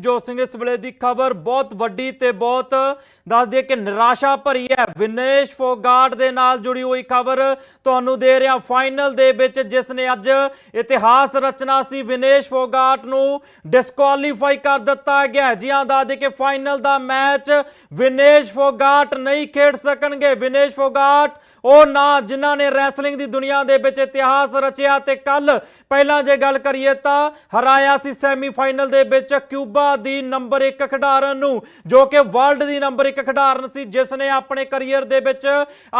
ਜੋਤ ਸਿੰਘ, ਇਸ ਵੇਲੇ ਦੀ ਖਬਰ ਬਹੁਤ ਵੱਡੀ ਤੇ ਬਹੁਤ ਦੱਸ ਦਈਏ ਕਿ ਨਿਰਾਸ਼ਾ ਭਰੀ ਹੈ। ਵਿਨੇਸ਼ ਫੋਗਾਟ ਦੇ ਨਾਲ ਜੁੜੀ ਹੋਈ ਖਬਰ ਤੁਹਾਨੂੰ ਦੇ ਰਿਹਾ ਫਾਈਨਲ ਦੇ ਵਿੱਚ, ਜਿਸ ਨੇ ਅੱਜ ਇਤਿਹਾਸ ਰਚਨਾ ਸੀ। ਵਿਨੇਸ਼ ਫੋਗਾਟ ਨੂੰ ਡਿਸਕੁਆਲੀਫਾਈ ਕਰ ਦਿੱਤਾ ਗਿਆ ਜੀ ਹਾਂ। ਦੱਸ ਦੇ ਕਿ ਫਾਈਨਲ ਦਾ ਮੈਚ ਵਿਨੇਸ਼ ਫੋਗਾਟ ਨਹੀਂ ਖੇਡ ਸਕਣਗੇ। ਵਿਨੇਸ਼ ਫੋਗਾਟ, ਉਹ ਨਾ ਜਿਨ੍ਹਾਂ ਨੇ ਰੈਸਲਿੰਗ ਦੀ ਦੁਨੀਆ ਦੇ ਵਿੱਚ ਇਤਿਹਾਸ ਰਚਿਆ ਤੇ ਕੱਲ ਪਹਿਲਾਂ ਜੇ ਗੱਲ ਕਰੀਏ ਤਾਂ ਹਰਾਇਆ ਸੀ ਸੈਮੀਫਾਈਨਲ ਦੇ ਵਿੱਚ। ਕਿਊਬਾ ਦੀ ਨੰਬਰ 1 ਖਿਡਾਰਨ ਨੂੰ, ਜੋ ਕਿ ਵਰਲਡ ਦੀ ਨੰਬਰ 1 ਖਿਡਾਰਨ ਸੀ ਜਿਸ ਨੇ ਆਪਣੇ ਕੈਰੀਅਰ ਦੇ ਵਿੱਚ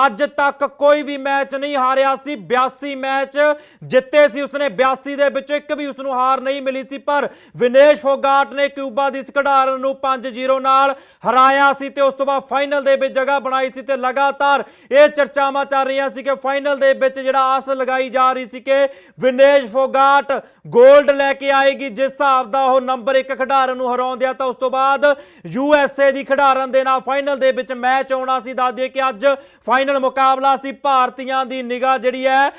ਅੱਜ ਤੱਕ ਕੋਈ ਵੀ ਮੈਚ ਨਹੀਂ ਹਾਰਿਆ ਸੀ 82 ਮੈਚ ਜਿੱਤੇ ਸੀ ਉਸਨੇ 82 ਦੇ ਵਿੱਚ ਇੱਕ ਵੀ ਉਸਨੂੰ ਹਾਰ ਨਹੀਂ ਮਿਲੀ ਸੀ, ਪਰ ਵਿਨੇਸ਼ ਫੋਗਾਟ ਨੇ ਕਿਊਬਾ ਦੀ ਇਸ ਖਿਡਾਰਨ ਨੂੰ 5-0 ਨਾਲ ਹਰਾਇਆ ਸੀ ਤੇ ਉਸ ਤੋਂ ਬਾਅਦ ਫਾਈਨਲ ਦੇ ਵਿੱਚ ਜਗ੍ਹਾ ਬਣਾਈ ਸੀ ਤੇ ਲਗਾਤਾਰ ਇਹ ਚਰਚਾਵਾਂ ਚੱਲ ਰਹੀਆਂ ਸੀ ਕਿ ਫਾਈਨਲ ਦੇ ਵਿੱਚ ਜਿਹੜਾ ਆਸ ਲਗਾਈ ਜਾ ਰਹੀ ਸੀ ਕਿ ਵਿਨੇਸ਼ ਫੋਗਾਟ 골ਡ ਲੈ ਕੇ ਆਏਗੀ, ਜਿਸ ਹਿਸਾਬ ਦਾ ਉਹ ਨੰਬਰ 1 ਖਿਡਾਰਨ ਨੂੰ ਹਰਾਉਂਦਿਆ ਤਾਂ ਉਸ ਤੋਂ ਬਾਅਦ ਯੂਐਸਏ ਦੀ ਖਿਡਾਰਨ ਦੇ ਨਾਲ ਫਾਈਨਲ ਦੇ ਵਿੱਚ ਮੈਚ ਆਉਣਾ ਸੀ। ਦੱਸ ਦਈਏ ਕਿ ਅੱਜ ਫਾਈਨਲ ਮੁਕਾਬਲਾ ਸੀ ਭਾਰਤੀਆਂ ਦੀ ਨਿਗਾਹ ਜਿਹੜੀ ਹੈ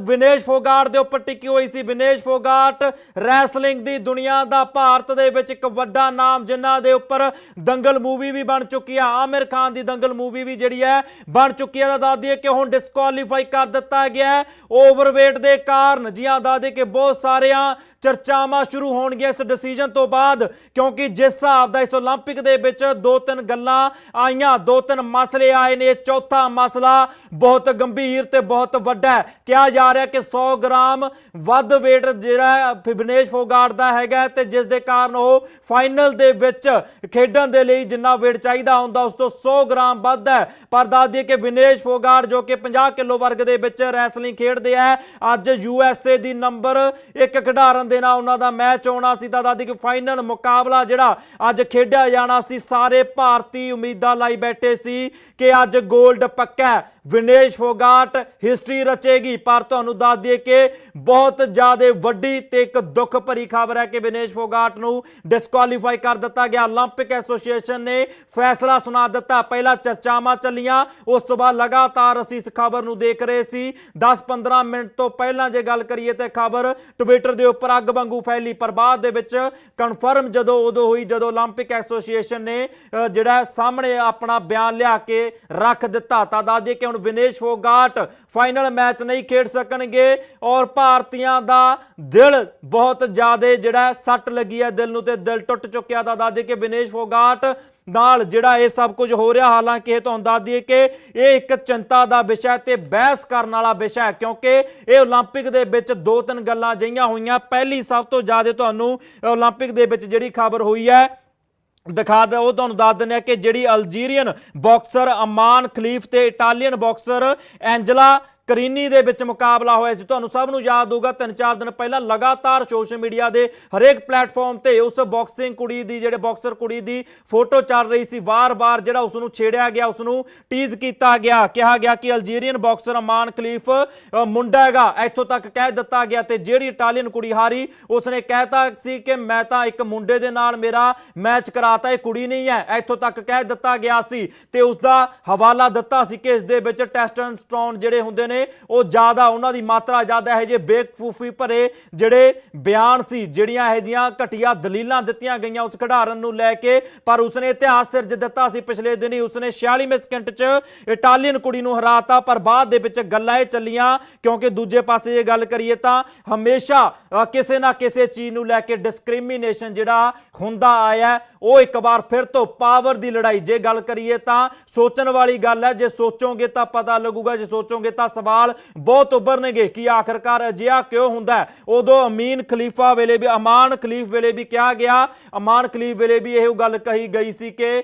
ਵਿਨੇਸ਼ ਫੋਗਾਟ ਦੇ ਉੱਪਰ ਟਿਕੀ ਹੋਈ ਸੀ। ਵਿਨੇਸ਼ ਫੋਗਾਟ ਰੈਸਲਿੰਗ ਦੀ ਦੁਨੀਆ ਦਾ ਭਾਰਤ ਦੇ ਵਿੱਚ ਇੱਕ ਵੱਡਾ ਨਾਮ, ਜਿਨ੍ਹਾਂ ਦੇ ਉੱਪਰ ਦੰਗਲ ਮੂਵੀ ਵੀ ਬਣ ਚੁੱਕੀ ਆ। ਆਮਿਰ ਖਾਨ ਦੀ ਦੰਗਲ ਮੂਵੀ ਵੀ ਜਿਹੜੀ ਹੈ, ਬਣ ਚੁੱਕੀ ਹੈ। ਤਾਂ ਦੱਸ ਦਈਏ ਕਿ ਹੁਣ ਡਿਸਕੁਆਲੀਫਾਈ ਕਰ ਦਿੱਤਾ ਗਿਆ ਓਵਰਵੇਟ ਦੇ ਕਾਰਨ ਜੀਆਂ ਹਾਂ ਦੱਸ ਦਈਏ ਕਿ ਬਹੁਤ ਸਾਰੀਆਂ ਚਰਚਾਵਾਂ ਸ਼ੁਰੂ ਹੋਣਗੀਆਂ। ਇਸ ਡਿਸੀਜਨ ਤੋਂ ਬਾਅਦ ਕਿਉਂਕਿ ਜਿਸ ਹਿਸਾਬ ਦਾ ਇਸ 올림픽 ਦੇ ਵਿੱਚ ਦੋ ਤਿੰਨ ਗੱਲਾਂ ਆਈਆਂ ਦੋ ਤਿੰਨ ਮਸਲੇ ਆਏ ਨੇ ਚੌਥਾ ਮਸਲਾ ਬਹੁਤ ਗੰਭੀਰ ਤੇ ਬਹੁਤ ਵੱਡਾ ਹੈ ਕਿਹਾ ਜਾ ਰਿਹਾ ਕਿ 100 ਗ੍ਰਾਮ ਵੱਧ weight ਜਿਹੜਾ ਹੈ ਵਿਨੇਸ਼ ਫੋਗਾਟ ਦਾ ਹੈਗਾ ਹੈ ਤੇ ਜਿਸ ਦੇ ਕਾਰਨ ਉਹ ਫਾਈਨਲ ਦੇ ਵਿੱਚ ਖੇਡਣ ਦੇ ਲਈ ਜਿੰਨਾ weight ਚਾਹੀਦਾ ਹੁੰਦਾ ਉਸ ਤੋਂ 100 ਗ੍ਰਾਮ ਵੱਧ ਹੈ ਪਰ ਦੱਸ ਦਈਏ ਕਿ ਵਿਨੇਸ਼ ਫੋਗਾਟ ਜੋ ਕਿ 50 ਕਿਲੋ ਵਰਗ ਦੇ ਵਿੱਚ ਰੈਸਲਿੰਗ ਖੇਡਦੇ ਆ ਅੱਜ ਯੂਐਸਏ ਦੀ ਨੰਬਰ ਇੱਕ ਖਿਡਾਰਨ ਦੇ ਨਾਲ ਉਹਨਾਂ ਦਾ ਮੈਚ ਆਉਣਾ ਸੀ ਤਾਂ ਦਾਦੀ ਕਿ ਫਾਈਨਲ ਮੁਕਾਬਲਾ ਜਿਹੜਾ ਅੱਜ ਖੇਡਿਆ ਜਾਣਾ ਸੀ, ਸਾਰੇ ਭਾਰਤੀ ਉਮੀਦਾਂ ਲਾਈ ਬੈਠੇ ਸੀ ਕਿ ਅੱਜ 골ਡ ਪੱਕਾ ਵਿਨੇਸ਼ ਫੋਗਾਟ ਹਿਸਟਰੀ ਰਚੇਗੀ ਪਰ ਤੁਹਾਨੂੰ ਦੱਸ ਦਈਏ ਕਿ ਬਹੁਤ ਜ਼ਿਆਦਾ ਵੱਡੀ ਤੇ ਇੱਕ ਦੁੱਖ ਭਰੀ ਖਬਰ ਹੈ ਕਿ ਵਿਨੇਸ਼ ਫੋਗਾਟ ਨੂੰ ਡਿਸਕੁਆਲੀਫਾਈ ਕਰ ਦਿੱਤਾ ਗਿਆ 올림픽 ਐਸੋਸੀਏਸ਼ਨ ਨੇ ਫੈਸਲਾ ਸੁਣਾ ਦਿੱਤਾ ਪਹਿਲਾਂ ਚਰਚਾਵਾਂ ਚੱਲੀਆਂ ਉਸ ਤੋਂ ਬਾਅਦ ਲਗਾਤਾਰ ਅਸੀਂ ਇਸ ਖਬਰ ਨੂੰ ਦੇਖ ਰਹੇ ਸੀ 10-15 ਮਿੰਟ ਤੋਂ ਪਹਿਲਾਂ ਜੇ ਗੱਲ ਕਰੀਏ ਤੇ ਖਬਰ ਟਵਿੱਟਰ ਦੇ ਉੱਪਰ ਅੱਗ ਵਾਂਗੂ ਫੈਲੀ ਪਰ ਬਾਅਦ ਦੇ ਵਿੱਚ ਕਨਫਰਮ ਜਦੋਂ ਉਦੋਂ ਹੋਈ ਜਦੋਂ 올림픽 ਐਸੋਸੀਏਸ਼ਨ ਨੇ ਅ, ਜਿਹੜਾ ਸਾਹਮਣੇ ਆਪਣਾ ਬਿਆਨ ਲਿਆ ਕੇ ਰੱਖ ਦਿੱਤਾ ਤਾਂ ਦੱਸ ਦਈਏ ਕਿ ਹੁਣ ਵਿਨੇਸ਼ ਫੋਗਾਟ ਫਾਈਨਲ ਮੈਚ ਨਹੀਂ ਖੇਡ ਸਕਣਗੇ ਔਰ ਭਾਰਤੀਆਂ ਦਾ ਦਿਲ ਬਹੁਤ ਜ਼ਿਆਦਾ ਜਿਹੜਾ ਹੈ ਸੱਟ ਲੱਗੀ ਹੈ ਦਿਲ ਨੂੰ ਤੇ ਦਿਲ ਟੁੱਟ ਚੁੱਕਿਆ ਤਾਂ ਦੱਸ ਦਈਏ ਕਿ ਵਿਨੇਸ਼ ਫੋਗਾਟ ਨਾਲ ਜਿਹੜਾ ਇਹ ਸਭ ਕੁਝ ਹੋ ਰਿਹਾ ਹਾਲਾਂਕਿ ਇਹ ਤੁਹਾਨੂੰ ਦੱਸ ਦਈਏ ਕਿ ਇਹ ਇੱਕ ਚਿੰਤਾ ਦਾ ਵਿਸ਼ਾ ਹੈ ਤੇ ਬਹਿਸ ਕਰਨ ਵਾਲਾ ਵਿਸ਼ਾ ਹੈ ਕਿਉਂਕਿ ਇਹ 올림픽 ਦੇ ਵਿੱਚ ਦੋ ਤਿੰਨ ਗੱਲਾਂ ਜਈਆਂ ਹੋਈਆਂ ਪਹਿਲੀ ਸਭ ਤੋਂ ਜ਼ਿਆਦਾ ਤੁਹਾਨੂੰ 올림픽 ਦੇ ਵਿੱਚ ਜਿਹੜੀ ਖਬਰ ਹੋਈ ਹੈ ਦਿਖਾ ਦੇ, ਉਹ ਤੁਹਾਨੂੰ ਦੱਸ ਦਿੰਦੇ ਆ ਕਿ ਜਿਹੜੀ ਅਲਜੀਰੀਅਨ ਬਾਕਸਰ ਅਮਾਨ ਖਲੀਫ ਤੇ ਇਟਾਲੀਅਨ ਬਾਕਸਰ ਐਂਜਲਾ ਕਰੀਨੀ ਦੇ ਵਿੱਚ ਮੁਕਾਬਲਾ ਹੋਇਆ ਸੀ। ਤੁਹਾਨੂੰ ਸਭ ਨੂੰ ਯਾਦ ਹੋਊਗਾ, ਤਿੰਨ ਚਾਰ ਦਿਨ ਪਹਿਲਾਂ ਲਗਾਤਾਰ ਸੋਸ਼ਲ ਮੀਡੀਆ ਦੇ ਹਰੇਕ ਪਲੇਟਫਾਰਮ ਤੇ ਉਸ ਬਾਕਸਿੰਗ ਕੁੜੀ ਦੀ, ਜਿਹੜੇ ਬਾਕਸਰ ਕੁੜੀ ਦੀ ਫੋਟੋ ਚੱਲ ਰਹੀ ਸੀ। ਵਾਰ-ਵਾਰ ਜਿਹੜਾ ਉਸ ਨੂੰ ਛੇੜਿਆ ਗਿਆ, ਉਸ ਨੂੰ ਟੀਜ਼ ਕੀਤਾ ਗਿਆ। ਕਿਹਾ ਗਿਆ ਕਿ ਅਲਜੀਰੀਅਨ ਬਾਕਸਰ ਅਮਾਨ ਖਲੀਫ ਮੁੰਡਾ ਹੈਗਾ, ਇੱਥੋਂ ਤੱਕ ਕਹਿ ਦਿੱਤਾ ਗਿਆ ਤੇ ਜਿਹੜੀ ਇਟਾਲੀਅਨ ਕੁੜੀ ਹਾਰੀ, ਉਸਨੇ ਕਹਿਤਾ ਸੀ ਕਿ ਮੈਂ ਤਾਂ ਇੱਕ ਮੁੰਡੇ ਦੇ ਨਾਲ ਮੇਰਾ ਮੈਚ ਕਰਾਤਾ, ਇਹ ਕੁੜੀ ਨਹੀਂ ਹੈ। ਇੱਥੋਂ ਤੱਕ ਕਹਿ ਦਿੱਤਾ ਗਿਆ ਸੀ ਤੇ ਉਸ ਦਾ ਹਵਾਲਾ ਦਿੱਤਾ ਸੀ ਕਿ ਇਸ ਦੇ ਵਿੱਚ ਟੈਸਟੋਸਟਰੋਨ ਜਿਹੜੇ ਹੁੰਦੇ ਨੇ ਉਹ ਜ਼ਿਆਦਾ ਉਹਨਾਂ ਦੀ ਮਾਤਰਾ ਜ਼ਿਆਦਾ ਹੈ ਜੇ ਬੇਕੂਫੀ ਭਰੇ ਜਿਹੜੇ ਬਿਆਨ ਸੀ, ਜਿਹੜੀਆਂ ਇਹ ਜੀਆਂ ਘਟੀਆ ਦਲੀਲਾਂ ਦਿੱਤੀਆਂ ਗਈਆਂ ਉਸ ਖਿਡਾਰਨ ਨੂੰ ਲੈ ਕੇ, ਪਰ ਉਸਨੇ ਇਤਿਹਾਸ ਸਿਰਜ ਦਿੱਤਾ ਸੀ ਪਿਛਲੇ ਦਿਨੀ। ਉਸਨੇ 46 ਸਕਿੰਟ 'ਚ ਇਟਾਲੀਅਨ ਕੁੜੀ ਨੂੰ ਹਰਾਤਾ, ਪਰ ਬਾਅਦ ਦੇ ਵਿੱਚ ਗੱਲਾਂ ਇਹ ਚੱਲੀਆਂ, ਕਿਉਂਕਿ ਦੂਜੇ ਪਾਸੇ ਜੇ ਗੱਲ ਕਰੀਏ ਤਾਂ ਹਮੇਸ਼ਾ ਕਿਸੇ ਨਾ ਕਿਸੇ ਚੀਜ਼ ਨੂੰ ਲੈ ਕੇ ਡਿਸਕ੍ਰਿਮੀਨੇਸ਼ਨ ਜਿਹੜਾ ਹੁੰਦਾ ਆਇਆ ਉਹ ਇੱਕ ਵਾਰ ਫਿਰ ਤੋਂ ਪਾਵਰ ਦੀ ਲੜਾਈ। ਜੇ ਗੱਲ ਕਰੀਏ ਤਾਂ ਸੋਚਣ ਵਾਲੀ ਗੱਲ ਹੈ, ਜੇ ਸੋਚੋਗੇ ਤਾਂ ਪਤਾ ਲੱਗੂਗਾ, ਜੇ ਸੋਚੋਗੇ ਤਾਂ ਸਵਾਲ ਬਹੁਤ ਉੱਭਰਨਗੇ ਕਿ ਆਖਰਕਾਰ ਅਜਿਹਾ ਕਿਉਂ ਹੁੰਦਾ ਉਦੋਂ ਅਮੀਨ ਖਲੀਫਾ ਵੇਲੇ ਵੀ ਅਮਾਨ ਖਲੀਫ ਵੇਲੇ ਵੀ ਕਿਹਾ ਗਿਆ। ਅਮਾਨ ਖਲੀਫ ਵੇਲੇ ਵੀ ਇਹ ਗੱਲ ਕਹੀ ਗਈ ਸੀ ਕਿ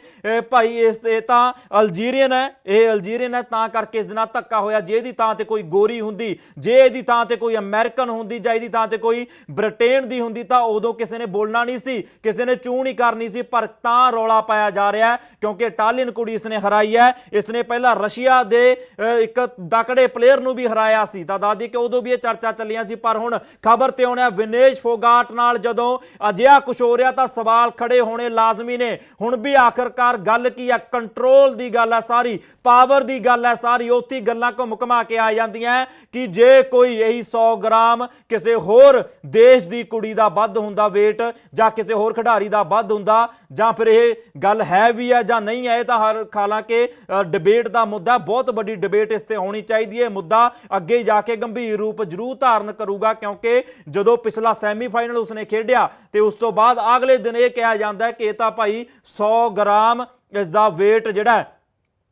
ਭਾਈ ਇਸ ਇਹ ਤਾਂ ਅਲਜੀਰੀਅਨ ਹੈ। ਇਹ ਅਲਜੀਰੀਅਨ ਹੈ ਤਾਂ ਕਰਕੇ ਇਸ ਨਾਲ ਧੱਕਾ ਹੋਇਆ। ਜੇ ਇਹਦੀ ਥਾਂ ਤੇ ਕੋਈ ਗੋਰੀ ਹੁੰਦੀ ਜੇ ਇਹਦੀ ਥਾਂ ਤੇ ਕੋਈ ਅਮਰੀਕਨ ਹੁੰਦੀ ਜਾਂ ਇਹਦੀ ਥਾਂ ਤੇ ਕੋਈ ਬ੍ਰਿਟੇਨ ਦੀ ਹੁੰਦੀ ਤਾਂ ਉਦੋਂ ਕਿਸੇ ਨੇ ਬੋਲਣਾ ਨਹੀਂ ਸੀ ਕਿਸੇ ਨੇ ਚੂੰ ਨਹੀਂ ਕਰਨੀ ਸੀ। ਪਰ ਤਾਂ ਰੌਲਾ ਪਾਇਆ ਜਾ ਰਿਹਾ ਹੈ ਕਿਉਂਕਿ ਇਟਾਲੀਅਨ ਕੁੜੀ ਇਸਨੇ ਹਰਾਈ ਹੈ। ਇਸਨੇ ਪਹਿਲਾਂ ਰਸ਼ੀਆ ਦੇ ਅ, ਇੱਕ ਦਕੜੇ ਪਲੇਅਰ ਨੂੰ ਵੀ ਹਰਾਇਆ ਸੀ। ਤਾਂ ਦਾਦੀ ਕਿ ਉਦੋਂ ਵੀ ਇਹ ਚਰਚਾ ਚੱਲੀਆਂ ਸੀ, ਪਰ ਹੁਣ ਖਬਰ ਤੇ ਆਉਣਾ ਵਿਨੇਸ਼ ਫੋਗਾਟ ਨਾਲ ਜਦੋਂ ਅਜਿਹਾ ਕੁਝ ਹੋ ਰਿਹਾ ਤਾਂ ਸਵਾਲ ਖੜੇ ਹੋਣੇ ਲਾਜ਼ਮੀ ਨੇ। ਹੁਣ ਵੀ ਆਖਰਕਾਰ ਗੱਲ ਕੀ ਹੈ ਕੰਟਰੋਲ ਦੀ ਗੱਲ ਹੈ ਸਾਰੀ, ਪਾਵਰ ਦੀ ਗੱਲ ਹੈ ਸਾਰੀ। ਉੱਥੇ ਗੱਲਾਂ ਘੁੰਮ ਘੁਮਾ ਕੇ ਆ ਜਾਂਦੀਆਂ ਕਿ ਜੇ ਕੋਈ ਇਹੀ 100 ਗ੍ਰਾਮ ਕਿਸੇ ਹੋਰ ਦੇਸ਼ ਦੀ ਕੁੜੀ ਦਾ ਵੱਧ ਹੁੰਦਾ weight ਜਾਂ ਕਿਸੇ ਹੋਰ ਖਿਡਾਰੀ ਦਾ ਵੱਧ ਹੁੰਦਾ ਜਾਂ ਫਿਰ ਇਹ ਗੱਲ ਹੈ ਵੀ ਹੈ ਜਾਂ ਨਹੀਂ ਹੈ ਇਹ ਤਾਂ ਹਰ ਹਾਲਾਂਕਿ ਡਿਬੇਟ ਦਾ ਮੁੱਦਾ ਬਹੁਤ ਵੱਡੀ ਡਿਬੇਟ ਇਸ ਤੇ ਹੋਣੀ ਚਾਹੀਦੀ ਹੈ। ਮੁੱਦਾ ਅੱਗੇ ਜਾ ਕੇ ਗੰਭੀਰ ਰੂਪ ਜ਼ਰੂਰ ਧਾਰਨ ਕਰੂਗਾ ਕਿਉਂਕਿ ਜਦੋਂ ਪਿਛਲਾ ਸੈਮੀਫਾਈਨਲ ਉਸਨੇ ਖੇਡਿਆ ਤੇ ਉਸ ਤੋਂ ਬਾਅਦ ਅਗਲੇ ਦਿਨ ਇਹ ਕਿਹਾ ਜਾਂਦਾ ਕਿ ਇਹ ਤਾਂ ਭਾਈ 100 ਗ੍ਰਾਮ ਇਸ ਦਾ weight ਜਿਹੜਾ ਹੈ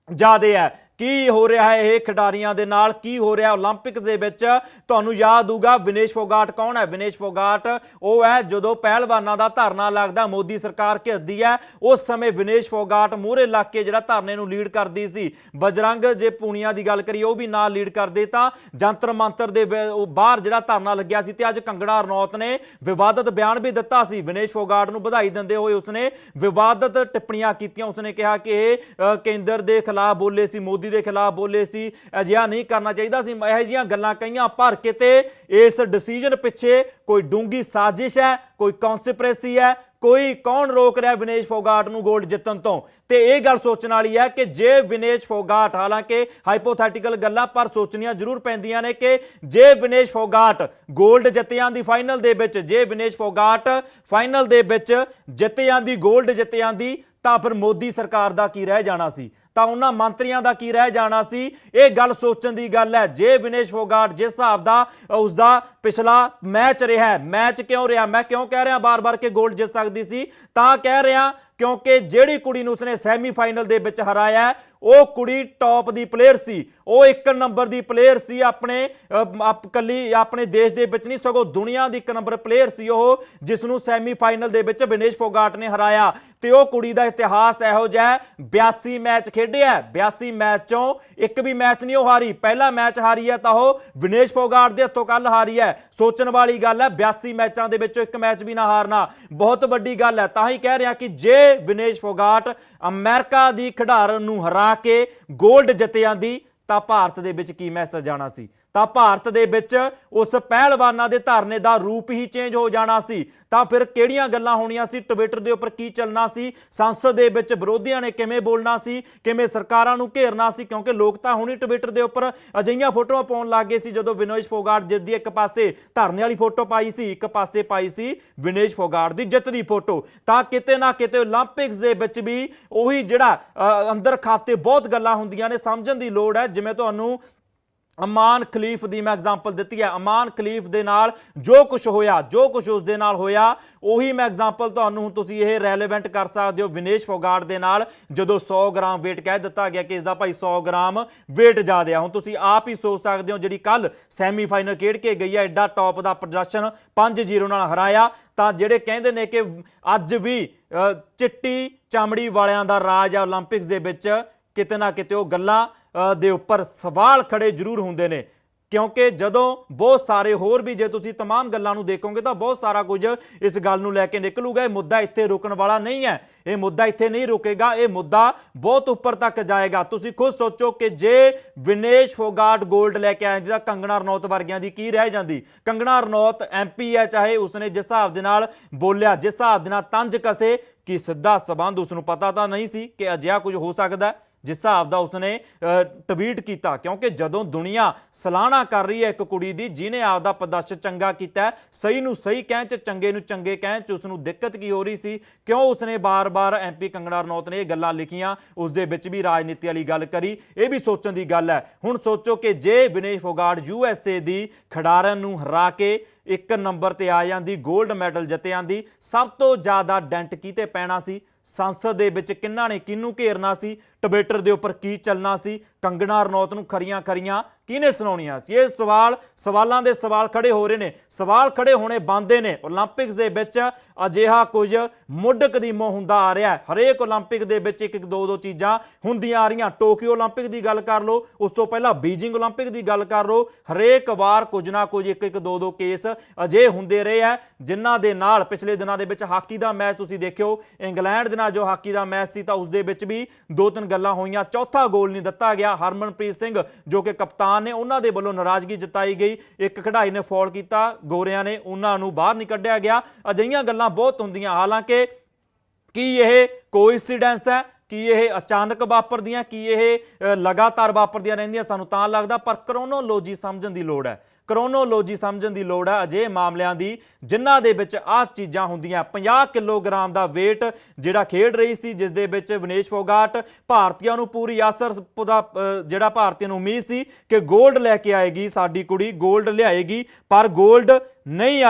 ਜ਼ਿਆਦੇ ਹੈ। ਕੀ ਹੋ ਰਿਹਾ ਹੈ ਇਹ ਖਿਡਾਰੀਆਂ ਦੇ ਨਾਲ? ਕੀ ਹੋ ਰਿਹਾ 올림픽 ਦੇ ਵਿੱਚ? ਤੁਹਾਨੂੰ ਯਾਦ ਹੋਊਗਾ ਵਿਨੇਸ਼ ਫੋਗਾਟ ਕੌਣ ਹੈ? ਵਿਨੇਸ਼ ਫੋਗਾਟ, ਉਹ ਹੈ ਜਦੋਂ ਪਹਿਲਵਾਨਾਂ ਦਾ ਧਰਨਾ ਲੱਗਦਾ, ਮੋਦੀ ਸਰਕਾਰ ਘਿਰਦੀ ਹੈ, ਉਸ ਸਮੇਂ ਵਿਨੇਸ਼ ਫੋਗਾਟ ਮੂਹਰੇ ਲੱਗ ਕੇ ਜਿਹੜਾ ਧਰਨੇ ਨੂੰ ਲੀਡ ਕਰਦੀ ਸੀ। ਬਜਰੰਗ ਜੇ ਪੂਣੀਆਂ ਦੀ ਗੱਲ ਕਰੀਏ, ਉਹ ਵੀ ਨਾਲ ਲੀਡ ਕਰਦੇ ਤਾਂ ਜੰਤਰ ਮੰਤਰ ਦੇ ਬਾਹਰ ਜਿਹੜਾ ਧਰਨਾ ਲੱਗਿਆ ਸੀ ਤੇ ਅੱਜ ਕੰਗੜਾ ਰਣੌਤ ਨੇ ਵਿਵਾਦਤ ਬਿਆਨ ਵੀ ਦਿੱਤਾ ਸੀ। ਵਿਨੇਸ਼ ਫੋਗਾਟ ਨੂੰ ਵਧਾਈ ਦਿੰਦੇ ਹੋਏ ਉਸਨੇ ਵਿਵਾਦਤ ਟਿੱਪਣੀਆਂ ਕੀਤੀਆਂ। ਉਸਨੇ ਕਿਹਾ ਕਿ ਇਹ ਕੇਂਦਰ ਦੇ ਖਿਲਾਫ ਬੋਲੇ ਸੀ ਮੋਦੀ ਮੋਦੀ ਦੇ ਖਿਲਾਫ ਬੋਲੇ ਸੀ, ਅਜਿਹਾ ਨਹੀਂ ਕਰਨਾ ਚਾਹੀਦਾ ਸੀ। ਇਹੋ ਜਿਹੀਆਂ ਗੱਲਾਂ ਕਹੀਆਂ ਪਰ ਕਿਤੇ ਤੇ ਇਸ ਡਿਸੀਜਨ ਪਿੱਛੇ ਕੋਈ ਡੂੰਗੀ ਸਾਜ਼ਿਸ਼ ਹੈ, ਕੋਈ ਕਨਸਪੀਰੇਸੀ ਹੈ, ਕੋਈ ਕੌਣ ਰੋਕ ਰਿਹਾ ਵਿਨੇਸ਼ ਫੋਗਾਟ ਨੂੰ 골ਡ ਜਿੱਤਣ ਤੋਂ? ਤੇ ਇਹ ਗੱਲ ਸੋਚਣ ਵਾਲੀ ਹੈ ਕਿ ਜੇ ਵਿਨੇਸ਼ ਫੋਗਾਟ, ਹਾਲਾਂਕਿ ਹਾਈਪੋਥੈਟੀਕਲ ਗੱਲਾਂ ਪਰ ਸੋਚਣੀਆਂ ਜ਼ਰੂਰ ਪੈਂਦੀਆਂ ਨੇ ਕਿ ਜੇ ਵਿਨੇਸ਼ ਫੋਗਾਟ 골ਡ ਜਿੱਤ ਜਾਂਦੀ ਫਾਈਨਲ ਦੇ ਵਿੱਚ, ਜੇ ਵਿਨੇਸ਼ ਫੋਗਾਟ ਫਾਈਨਲ ਦੇ ਵਿੱਚ ਜਿੱਤ ਜਾਂਦੀ 골ਡ ਜਿੱਤ ਜਾਂਦੀ ਤਾਂ ਫਿਰ ਮੋਦੀ ਸਰਕਾਰ ਦਾ ਕੀ ਰਹਿ ਜਾਣਾ ਸੀ? ਤਾਂ ਉਹਨਾਂ ਮੰਤਰੀਆਂ ਦਾ ਕੀ ਰਹਿ ਜਾਣਾ ਸੀ? ਇਹ ਗੱਲ ਸੋਚਣ ਦੀ ਗੱਲ ਹੈ। ਜੇ ਵਿਨੇਸ਼ ਫੋਗਾਟ ਜਿਸ ਹਿਸਾਬ ਦਾ ਉਸ ਦਾ ਪਿਛਲਾ ਮੈਚ ਰਿਹਾ ਮੈਚ ਕਿਉਂ ਰਿਹਾ? ਮੈਂ ਕਿਉਂ ਕਹਿ ਰਿਹਾ ਬਾਰ-ਬਾਰ ਕਿ ਗੋਲਡ ਜਿੱਤ ਸਕਦੀ ਸੀ? ਤਾਂ ਕਹਿ ਰਿਹਾ ਕਿਉਂਕਿ ਜਿਹੜੀ ਕੁੜੀ ਨੂੰ ਉਸਨੇ ਸੈਮੀਫਾਈਨਲ ਦੇ ਵਿੱਚ ਹਰਾਇਆ ਉਹ ਕੁੜੀ ਟੌਪ ਦੀ ਪਲੇਅਰ ਸੀ। ਉਹ ਇੱਕ ਨੰਬਰ ਦੀ ਪਲੇਅਰ ਸੀ ਆਪਣੇ ਕੱਲੀ ਆਪਣੇ ਦੇਸ਼ ਦੇ ਵਿੱਚ ਨਹੀਂ ਸਗੋਂ ਦੁਨੀਆ ਦੀ ਇੱਕ ਨੰਬਰ ਪਲੇਅਰ ਸੀ ਉਹ ਜਿਸ ਨੂੰ ਸੈਮੀਫਾਈਨਲ ਦੇ ਵਿੱਚ ਵਿਨੇਸ਼ ਫੋਗਾਟ ਨੇ ਹਰਾਇਆ। ਤੇ ਉਹ ਕੁੜੀ ਦਾ ਇਤਿਹਾਸ ਇਹੋ ਜਿਹਾ ਹੈ, 82 ਮੈਚ ਖੇਡਿਆ ਹੈ, 82 ਮੈਚ ਚੋਂ ਇੱਕ ਵੀ ਮੈਚ ਨਹੀਂ ਉਹ ਹਾਰੀ। ਪਹਿਲਾ ਮੈਚ ਹਾਰੀ ਹੈ ਤਾਂ ਉਹ ਵਿਨੇਸ਼ ਫੋਗਾਟ ਦੇ ਹੱਥੋਂ ਕੱਲ ਹਾਰੀ ਹੈ। ਸੋਚਣ ਵਾਲੀ ਗੱਲ ਹੈ 82 ਮੈਚਾਂ ਦੇ ਵਿੱਚੋਂ ਇੱਕ ਮੈਚ ਵੀ ਨਾ ਹਾਰਨਾ। ਬਹੁਤ ਵੱਡੀ ਗੱਲ ਹੈ ਤਾਂ ਹੀ ਕਹਿ ਰਿਹਾ ਕਿ ਜੇ ਵਿਨੇਸ਼ ਫੋਗਾਟ, ਅਮਰੀਕਾ ਦੀ ਖਿਡਾਰਨ ਨੂੰ ਹਰਾ ਕੇ 골ਡ ਜਿੱਤ ਜਾਂਦੀ ਤਾਂ ਭਾਰਤ ਦੇ ਵਿੱਚ ਕੀ ਮੈਸੇਜ ਜਾਣਾ ਸੀ? ਤਾਂ ਭਾਰਤ ਦੇ ਵਿੱਚ ਉਸ ਪਹਿਲਵਾਨਾਂ ਦੇ ਧਰਨੇ ਦਾ ਰੂਪ ਹੀ ਚੇਂਜ ਹੋ ਜਾਣਾ ਸੀ। ਤਾਂ ਫਿਰ ਕਿਹੜੀਆਂ ਗੱਲਾਂ ਹੋਣੀਆਂ ਸੀ? ਟਵਿੱਟਰ ਦੇ ਉੱਪਰ ਕੀ ਚੱਲਣਾ ਸੀ? ਸੰਸਦ ਦੇ ਵਿੱਚ ਵਿਰੋਧੀਆਂ ਨੇ ਕਿਵੇਂ ਬੋਲਣਾ ਸੀ? ਕਿਵੇਂ ਸਰਕਾਰਾਂ ਨੂੰ ਘੇਰਨਾ ਸੀ? ਕਿਉਂਕਿ ਲੋਕ ਤਾਂ ਹੁਣੀ ਟਵਿੱਟਰ ਦੇ ਉੱਪਰ ਅਜਈਆਂ ਫੋਟੋਆਂ ਪਾਉਣ ਲੱਗ ਗਏ ਸੀ ਜਦੋਂ ਵਿਨੋਜ ਫੋਗਾਰਡ ਜਿੱਤ ਦੀ ਇੱਕ ਪਾਸੇ ਧਰਨੇ ਵਾਲੀ ਫੋਟੋ ਪਾਈ ਸੀ, ਇੱਕ ਪਾਸੇ ਪਾਈ ਸੀ ਵਿਨੇਸ਼ ਫੋਗਾਰਡ ਦੀ ਜਿੱਤ ਦੀ ਫੋਟੋ। ਤਾਂ ਕਿਤੇ ਨਾ ਕਿਤੇ 올림픽ਸ ਦੇ ਵਿੱਚ ਵੀ ਉਹੀ ਜਿਹੜਾ ਅੰਦਰ ਖਾਤੇ ਬਹੁਤ ਗੱਲਾਂ ਹੁੰਦੀਆਂ ਨੇ, ਸਮਝਣ ਦੀ ਲੋੜ ਹੈ। ਜਿਵੇਂ ਤੁਹਾਨੂੰ ਅਮਾਨ ਖਲੀਫ ਦੀ ਮੈਂ ਐਗਜ਼ਾਮਪਲ ਦਿੱਤੀ ਹੈ। ਅਮਾਨ ਖਲੀਫ ਦੇ ਨਾਲ ਜੋ ਕੁਝ ਹੋਇਆ, ਜੋ ਕੁਝ ਉਸ ਦੇ ਨਾਲ ਹੋਇਆ, ਉਹੀ ਮੈਂ ਐਗਜ਼ਾਮਪਲ ਤੁਹਾਨੂੰ ਤੁਸੀਂ ਇਹ ਰੈਲੇਵੈਂਟ ਕਰ ਸਕਦੇ ਹੋ ਵਿਨੇਸ਼ ਫੋਗਾਰਡ ਦੇ ਨਾਲ, ਜਦੋਂ 100 ਗ੍ਰਾਮ weight ਕਹਿ ਦਿੱਤਾ ਗਿਆ ਕਿ ਇਸ ਦਾ ਭਾਈ 100 ਗ੍ਰਾਮ weight ਜ਼ਿਆਦਾ ਹੁਣ ਤੁਸੀਂ ਆਪ ਹੀ ਸੋਚ ਸਕਦੇ ਹੋ ਜਿਹੜੀ ਕੱਲ ਸੈਮੀਫਾਈਨਲ ਖੇਡ ਕੇ ਗਈ ਹੈ, ਐਡਾ ਟੌਪ ਦਾ ਪ੍ਰਦਰਸ਼ਨ 5-0 ਨਾਲ ਹਰਾਇਆ। ਤਾਂ ਜਿਹੜੇ ਕਹਿੰਦੇ ਨੇ ਕਿ ਅੱਜ ਵੀ ਚਿੱਟੀ ਚਮੜੀ ਵਾਲਿਆਂ ਦਾ ਰਾਜ ਹੈ 올림픽ਸ ਦੇ ਵਿੱਚ, ਕਿਤੇ ਨਾ ਕਿਤੇ ਉਹ ਗੱਲਾਂ ਦੇ ਉੱਪਰ ਸਵਾਲ ਖੜੇ ਜ਼ਰੂਰ ਹੁੰਦੇ ਨੇ। ਕਿਉਂਕਿ ਜਦੋਂ ਬਹੁਤ ਸਾਰੇ ਹੋਰ ਵੀ ਜੇ ਤੁਸੀਂ तमाम ਗੱਲਾਂ ਨੂੰ ਦੇਖੋਗੇ ਤਾਂ ਬਹੁਤ ਸਾਰਾ ਕੁਝ ਇਸ ਗੱਲ ਨੂੰ ਲੈ ਕੇ ਨਿਕਲੂਗਾ। ਇਹ ਮੁੱਦਾ ਇੱਥੇ ਰੁਕਣ ਵਾਲਾ ਨਹੀਂ ਹੈ। ਇਹ ਮੁੱਦਾ ਇੱਥੇ ਨਹੀਂ ਰੁਕੇਗਾ। ਇਹ ਮੁੱਦਾ ਬਹੁਤ ਉੱਪਰ ਤੱਕ ਜਾਏਗਾ। ਤੁਸੀਂ ਖੁਦ ਸੋਚੋ ਕਿ ਜੇ ਵਿਨੇਸ਼ ਫੋਗਾਟ 골ਡ ਲੈ ਕੇ ਆਇਆ ਜਿਹਦਾ ਕੰਗਣਾ ਰਣੌਤ ਵਰਗਿਆਂ ਦੀ ਕੀ ਰਹਿ ਜਾਂਦੀ? ਕੰਗਣਾ ਰਣੌਤ ਐਮਪੀ ਹੈ, ਚਾਹੇ ਉਸਨੇ ਜਿਸ ਹਿਸਾਬ ਦੇ ਨਾਲ ਬੋਲਿਆ, ਜਿਸ ਹਿਸਾਬ ਦੇ ਨਾਲ ਤੰਜ ਕਸੇ ਕਿ ਸਿੱਧਾ ਸਬੰਧ ਉਸ ਨੂੰ ਪਤਾ ਤਾਂ ਨਹੀਂ ਸੀ ਕਿ ਅਜਿਹਾ ਕੁਝ ਹੋ ਸਕਦਾ। ਜਿਸ ਹਿਸਾਬ ਦਾ ਉਸਨੇ ਟਵੀਟ ਕੀਤਾ। ਕਿਉਂਕਿ ਜਦੋਂ ਦੁਨੀਆ ਸਲਾਹਣਾ ਕਰ ਰਹੀ ਹੈ ਇੱਕ ਕੁੜੀ ਦੀ, ਜਿਹਨੇ ਆਪਦਾ ਪ੍ਰਦਰਸ਼ਨ ਚੰਗਾ ਕੀਤਾ ਸਹੀ ਨੂੰ ਸਹੀ ਕਹਿਣ ਚ, ਚੰਗੇ ਨੂੰ ਚੰਗੇ ਕਹਿਣ ਚ ਉਸ ਨੂੰ ਦਿੱਕਤ ਕੀ ਹੋ ਰਹੀ ਸੀ? ਕਿਉਂ ਉਸਨੇ ਬਾਰ-ਬਾਰ ਐਮਪੀ ਕੰਗਣਾ ਰਣੌਤ ਨੇ ਇਹ ਗੱਲਾਂ ਲਿਖੀਆਂ? ਉਸ ਦੇ ਵਿੱਚ ਵੀ ਰਾਜਨੀਤੀ ਵਾਲੀ ਗੱਲ ਕਰੀ। ਇਹ ਵੀ ਸੋਚਣ ਦੀ ਗੱਲ ਹੈ। ਹੁਣ ਸੋਚੋ ਕਿ ਜੇ ਵਿਨੇਸ਼ ਫੋਗਾਟ ਯੂਐਸਏ ਦੀ ਖਿਡਾਰਨ ਨੂੰ ਹਰਾ ਕੇ ਇੱਕ ਨੰਬਰ ਤੇ ਆ ਜਾਂਦੀ 골ਡ ਮੈਡਲ ਜਿੱਤ ਜਾਂਦੀ, ਸਭ ਤੋਂ ਜ਼ਿਆਦਾ ਡੈਂਟ ਕੀਤੇ ਪੈਣਾ ਸੀ? ਸੰਸਦ ਦੇ ਵਿੱਚ ਕਿੰਨਾ ਨੇ ਕਿਹਨੂੰ ਘੇਰਨਾ ਸੀ? ਟਵਿੱਟਰ ਦੇ ਉੱਪਰ ਕੀ ਚੱਲਣਾ ਸੀ? ਕੰਗਣਾ ਰਣੌਤ ਨੂੰ ਖਰੀਆਂ ਖਰੀਆਂ ਕਿਹਨੇ ਸੁਣਾਉਣੀਆਂ ਸੀ? ਇਹ ਸਵਾਲ ਸਵਾਲਾਂ ਦੇ ਸਵਾਲ ਖੜੇ ਹੋ ਰਹੇ ਨੇ। ਸਵਾਲ ਖੜੇ ਹੋਣੇ ਬੰਦੇ ਨੇ। 올림픽ਸ ਦੇ ਵਿੱਚ ਅਜਿਹਾ ਕੁਝ ਮੁੱਢ ਕਦੀਮੋਂ ਹੁੰਦਾ ਆ ਰਿਹਾ ਹਰੇਕ 올림픽 ਦੇ ਵਿੱਚ ਇੱਕ ਇੱਕ ਦੋ ਦੋ ਚੀਜ਼ਾਂ ਹੁੰਦੀਆਂ ਆ ਰਹੀਆਂ। ਟੋਕੀਓ 올림픽 ਦੀ ਗੱਲ ਕਰ ਲਓ। ਉਸ ਤੋਂ ਪਹਿਲਾਂ ਬੀਜਿੰਗ 올림픽 ਦੀ ਗੱਲ ਕਰ ਲਓ। ਹਰੇਕ ਵਾਰ ਕੁਝ ਨਾ ਕੁਝ ਇੱਕ ਇੱਕ ਦੋ ਦੋ ਕੇਸ ਅਜੇ ਹੁੰਦੇ ਰਹੇ ਆ, ਜਿਨ੍ਹਾਂ ਦੇ ਨਾਲ ਪਿਛਲੇ ਦਿਨਾਂ ਦੇ ਵਿੱਚ ਹਾਕੀ ਦਾ ਮੈਚ ਤੁਸੀਂ ਦੇਖਿਓ। ਇੰਗਲੈਂਡ ਦੇ ਨਾਲ ਜੋ ਹਾਕੀ ਦਾ ਮੈਚ ਸੀ, ਤਾਂ ਉਸ ਦੇ ਵਿੱਚ ਵੀ ਦੋ ਤਿੰਨ ਗੱਲਾਂ ਹੋਈਆਂ। ਚੌਥਾ ਗੋਲ ਨਹੀਂ ਦਿੱਤਾ ਗਿਆ। ਗਿਆ ਹਰਮਨਪ੍ਰੀਤ ਸਿੰਘ, ਜੋ ਕਿ ਕਪਤਾਨ ਨੇ, ਉਹਨਾਂ ਦੇ ਵੱਲੋਂ ਨਾਰਾਜ਼ਗੀ ਜਤਾਈ ਗਈ। ਇੱਕ ਖਿਡਾਰੀ ਨੇ ਫਾਉਲ ਕੀਤਾ, ਗੋਰਿਆਂ ਨੇ ਉਹਨਾਂ ਨੂੰ ਬਾਹਰ ਨਹੀਂ ਕੱਢਿਆ ਗਿਆ। ਅਜਿਹੀਆਂ ਗੱਲਾਂ ਬਹੁਤ ਹੁੰਦੀਆਂ, ਹਾਲਾਂਕਿ ਕੀ ਇਹ ਕੋਇਨਸੀਡੈਂਸ ਹੈ? ਕੀ ਇਹ ਅਚਾਨਕ ਵਾਪਰਦੀਆਂ, ਕੀ ਇਹ ਲਗਾਤਾਰ ਵਾਪਰਦੀਆਂ ਰਹਿੰਦੀਆਂ, ਸਾਨੂੰ ਤਾਂ ਲੱਗਦਾ, ਪਰ ਕਰੋਨੋਲੋਜੀ ਸਮਝਣ ਦੀ ਲੋੜ ਹੈ। ਕਰੋਨੋਲੋਜੀ ਸਮਝਣ ਦੀ ਲੋੜ ਹੈ ਅਜੇ ਮਾਮਲਿਆਂ ਦੀ, ਜਿਨ੍ਹਾਂ ਦੇ ਵਿੱਚ ਆਹ ਚੀਜ਼ਾਂ ਹੁੰਦੀਆਂ। 50 ਕਿਲੋਗ੍ਰਾਮ ਦਾ weight ਜਿਹੜਾ ਖੇਡ ਰਹੀ ਸੀ, ਜਿਸ ਦੇ ਵਿੱਚ ਵਿਨੇਸ਼ ਫੋਗਾਟ ਭਾਰਤੀਆਂ ਨੂੰ ਪੂਰੀ ਆਸਰ ਦਾ ਜਿਹੜਾ ਭਾਰਤੀਆਂ ਨੂੰ ਉਮੀਦ ਸੀ ਕਿ 골ਡ ਲੈ ਕੇ ਆਏਗੀ, ਸਾਡੀ ਕੁੜੀ 골ਡ ਲਿਆਏਗੀ, ਪਰ 골ਡ ਨਹੀਂ